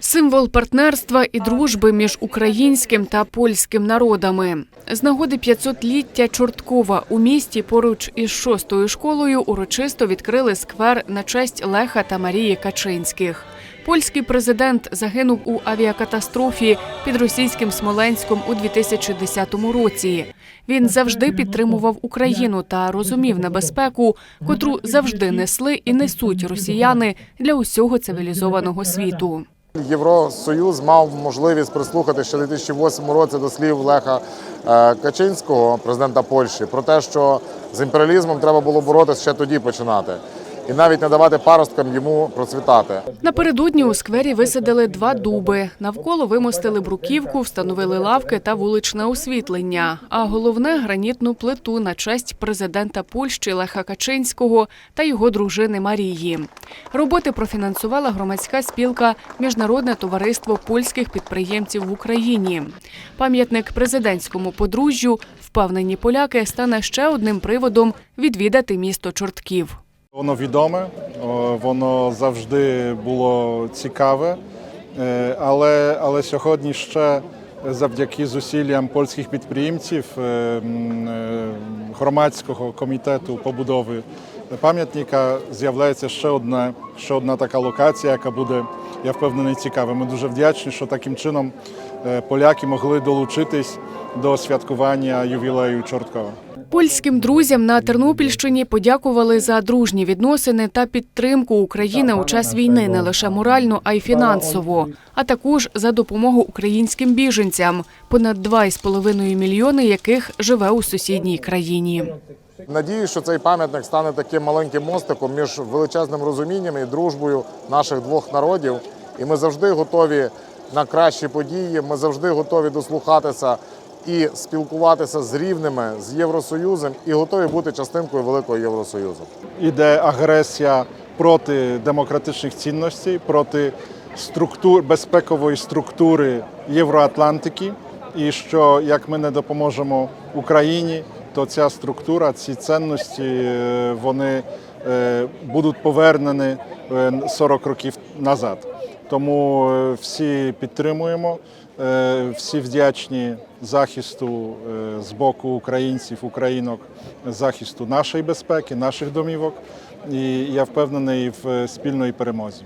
Символ партнерства і дружби між українським та польським народами. З нагоди 500-ліття Чорткова у місті поруч із шостою школою урочисто відкрили сквер на честь Леха та Марії Качинських. Польський президент загинув у авіакатастрофі під російським Смоленськом у 2010 році. Він завжди підтримував Україну та розумів небезпеку, котру завжди несли і несуть росіяни для усього цивілізованого світу. Євросоюз мав можливість прислухати ще у 2008 році до слів Леха е, Качинського, президента Польщі, про те, що з імперіалізмом треба було боротися ще тоді починати, і навіть не давати паросткам йому процвітати. Напередодні у сквері висадили два дуби. Навколо вимостили бруківку, встановили лавки та вуличне освітлення. А головне гранітну плиту на честь президента Польщі Леха Качинського та його дружини Марії. Роботи профінансувала громадська спілка Міжнародне товариство польських підприємців в Україні. Пам'ятник президентському подружжю, впевнені поляки, стане ще одним приводом відвідати місто Чортків. Воно відоме, воно завжди було цікаве, Е, але, але сьогодні ще завдяки зусиллям польських підприємців е, е, громадського комітету побудови пам'ятника з'являється ще одна, ще одна така локація, яка буде, я впевнений, цікава. Ми дуже вдячні, що таким чином е, поляки могли долучитись до святкування ювілею Чорткова. Польським друзям на Тернопільщині подякували за дружні відносини та підтримку України у час війни не лише морально, а й фінансово, а також за допомогу українським біженцям, понад 2,5 мільйони яких живе у сусідній країні. Надію, що цей пам'ятник стане таким маленьким мостиком між величезним розумінням і дружбою наших двох народів. І ми завжди готові на кращі події. Ми завжди готові дослухатися і спілкуватися з рівними з Євросоюзом, і готові бути частинкою великого Євросоюзу. іде агресія проти демократичних цінностей, проти структур безпекової структури Євроатлантики. І що як ми не допоможемо Україні, то ця структура, ці цінності, е, вони е, будуть повернені е, 40 років назад. Тому е, всі підтримуємо, е, всі вдячні захисту е, з боку українців, українок, захисту нашої безпеки, наших домівок. І я впевнений в спільної перемозі.